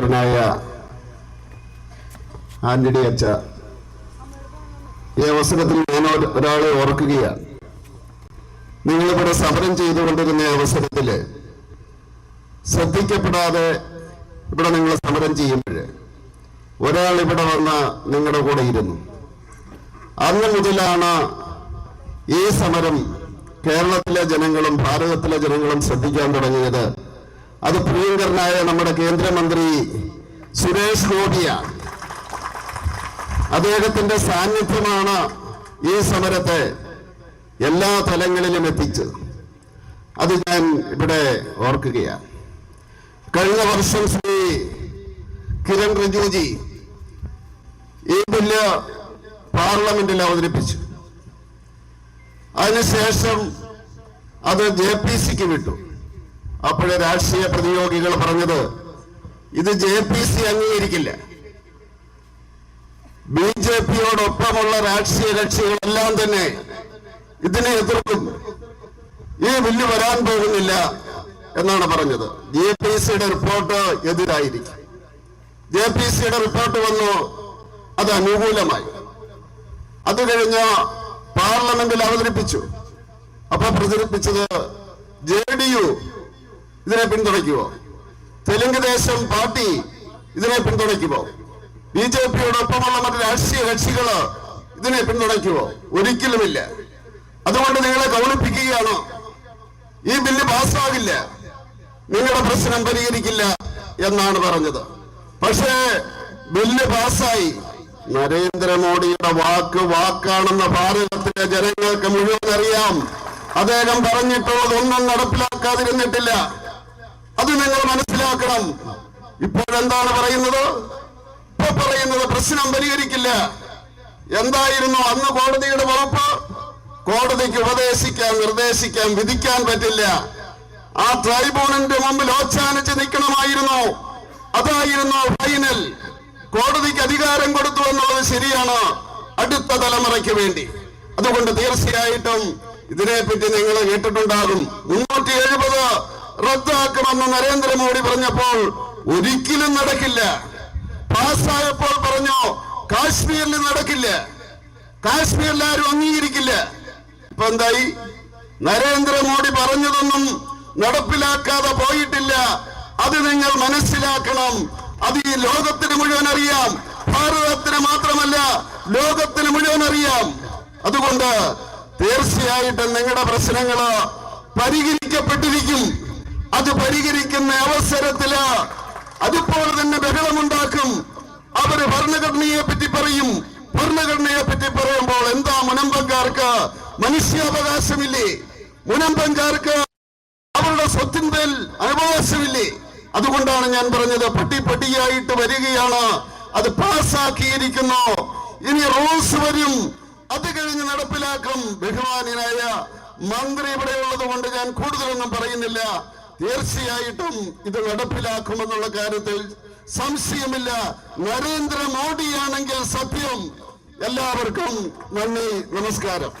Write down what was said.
പ്രിയങ്കരനായ ആന്റണി അച്ച ഈ അവസരത്തിൽ ഞാൻ ഒരു- ഒരാളെ ഓർക്കുകയാണ്. നിങ്ങളിവിടെ സമരം ചെയ്തുകൊണ്ടിരുന്ന അവസരത്തിൽ ശ്രദ്ധിക്കപ്പെടാതെ ഇവിടെ നിങ്ങൾ സമരം ചെയ്യുമ്പോൾ ഒരാൾ ഇവിടെ വന്ന് നിങ്ങളുടെ കൂടെ ഇരുന്നു. അന്ന് മുതലാണ് ഈ സമരം കേരളത്തിലെ ജനങ്ങളും ഭാരതത്തിലെ ജനങ്ങളും ശ്രദ്ധിക്കാൻ തുടങ്ങിയത് അത് പ്രിയങ്കരനായ നമ്മുടെ കേന്ദ്രമന്ത്രി സുരേഷ് ഗോപിയാണ് അദ്ദേഹത്തിന്റെ സാന്നിധ്യമാണ് ഈ സമരത്തെ എല്ലാ തലങ്ങളിലും എത്തിച്ചത് അത് ഞാൻ ഇവിടെ ഓർക്കുകയാണ്. കഴിഞ്ഞ വർഷം ശ്രീ കിരൺ റിജുജി ഈ ബില്ല് പാർലമെന്റിൽ അവതരിപ്പിച്ചു. അതിനുശേഷം അത് ജെ പി സിക്ക് വിട്ടു. അപ്പോഴേ രാഷ്ട്രീയ പ്രതിയോഗികൾ പറഞ്ഞത് ഇത് ജെ പി സി അംഗീകരിക്കില്ല. ബി ജെ പിയോടൊപ്പമുള്ള രാഷ്ട്രീയ കക്ഷികളെല്ലാം തന്നെ ഇതിനെ എതിർക്കും. ഈ ബില്ല് വരാൻ പോകുന്നില്ല എന്നാണ് പറഞ്ഞത്. ജെ പി സിയുടെ റിപ്പോർട്ട് എതിരായിരിക്കും. ജെ പി സിയുടെ റിപ്പോർട്ട് വന്നു അത് അനുകൂലമായി. അത് കഴിഞ്ഞ് പാർലമെന്റിൽ അവതരിപ്പിച്ചു. അപ്പൊ പ്രചരിപ്പിച്ചത് ജെ ഡി യു ഇതിനെ പിന്തുണയ്ക്കുമോ തെലുങ്ക് ദേശം പാർട്ടി ഇതിനെ പിന്തുണയ്ക്കുമോ ബി ജെ പിയോടൊപ്പമുള്ള മറ്റ് രാഷ്ട്രീയ കക്ഷികൾ ഇതിനെ പിന്തുണയ്ക്കുമോ ഒരിക്കലുമില്ല. അതുകൊണ്ട് നിങ്ങളെ കബളിപ്പിക്കുകയാണോ? ഈ ബില്ല് പാസ്സാകില്ല. നിങ്ങളുടെ പ്രശ്നം പരിഹരിക്കില്ല എന്നാണ് പറഞ്ഞത്. പക്ഷേ ബില്ല് പാസ്സായി. നരേന്ദ്രമോദിയുടെ വാക്ക് വാക്കാണെന്ന് ഭാരതത്തിലെ ജനങ്ങൾക്ക് മുഴുവൻ അറിയാം അദ്ദേഹം പറഞ്ഞിട്ടുള്ളത് ഒന്നും നടപ്പിലാക്കാതിരുന്നിട്ടില്ല. അത് നിങ്ങൾ മനസ്സിലാക്കണം. ഇപ്പോഴെന്താണ് പറയുന്നത്? ഇപ്പൊ പറയുന്നത് പ്രശ്നം പരിഹരിക്കില്ല. എന്തായിരുന്നു അന്ന് കോടതിയുടെ വകുപ്പ് കോടതിക്ക് ഉപദേശിക്കാൻ നിർദ്ദേശിക്കാൻ വിധിക്കാൻ പറ്റില്ല. ആ ട്രൈബ്യൂണലിന്റെ മുമ്പിൽ ഓച്ചാനിച്ച് നിൽക്കണമായിരുന്നു. അതായിരുന്നു ഫൈനൽ. കോടതിക്ക് അധികാരം കൊടുത്തു എന്നുള്ളത് ശരിയാണ്. അടുത്ത തലമുറയ്ക്ക് വേണ്ടി. അതുകൊണ്ട് തീർച്ചയായിട്ടും ഇതിനെപ്പറ്റി നിങ്ങൾ കേട്ടിട്ടുണ്ടാകും. മുന്നൂറ്റി എഴുപത് റദ്ദാക്കുമെന്ന് നരേന്ദ്രമോദി പറഞ്ഞപ്പോൾ ഒരിക്കലും നടക്കില്ല. പാസ്സായപ്പോൾ പറഞ്ഞു കാശ്മീരിൽ നടക്കില്ല. കാശ്മീരിൽ ആരും അംഗീകരിക്കില്ല. ഇപ്പൊ എന്തായി? നരേന്ദ്രമോദി പറഞ്ഞതൊന്നും നടപ്പിലാക്കാതെ പോയിട്ടില്ല. അത് നിങ്ങൾ മനസ്സിലാക്കണം. അത് ഈ ലോകത്തിന് മുഴുവൻ അറിയാം. ഭാരതത്തിന് മാത്രമല്ല ലോകത്തിന് മുഴുവൻ അറിയാം. അതുകൊണ്ട് തീർച്ചയായിട്ടും നിങ്ങളുടെ പ്രശ്നങ്ങൾ പരിഹരിക്കപ്പെട്ടിരിക്കും. അത് പരിഹരിക്കുന്ന അവസരത്തിൽ അതിപ്പോൾ തന്നെ ബഹളമുണ്ടാക്കും. അവർ ഭരണഘടനയെ പറ്റി പറയും. ഭരണഘടനയെ പറ്റി പറയുമ്പോൾ എന്താ മുനമ്പങ്കാർക്ക്? മനുഷ്യാവകാശമില്ലേ? മുനമ്പങ്കാർക്ക് അവരുടെ സ്വത്തിന്മേൽ അവകാശമില്ലേ? അതുകൊണ്ടാണ് ഞാൻ പറഞ്ഞത് പട്ടി പട്ടിയായിട്ട് വരികയാണ്. അത് പാസ്സാക്കിയിരിക്കുന്നു. ഇനി റൂൾസ് വരും. അത് കഴിഞ്ഞ് നടപ്പിലാക്കും ബഹുമാനായ മന്ത്രി ഇവിടെയുള്ളത് കൊണ്ട് ഞാൻ കൂടുതലൊന്നും പറയുന്നില്ല. തീർച്ചയായിട്ടും ഇത് നടപ്പിലാക്കുമെന്നുള്ള കാര്യത്തിൽ സംശയമില്ല. നരേന്ദ്രമോദിയാണെങ്കിൽ സത്യം. എല്ലാവർക്കും നന്ദി നമസ്കാരം.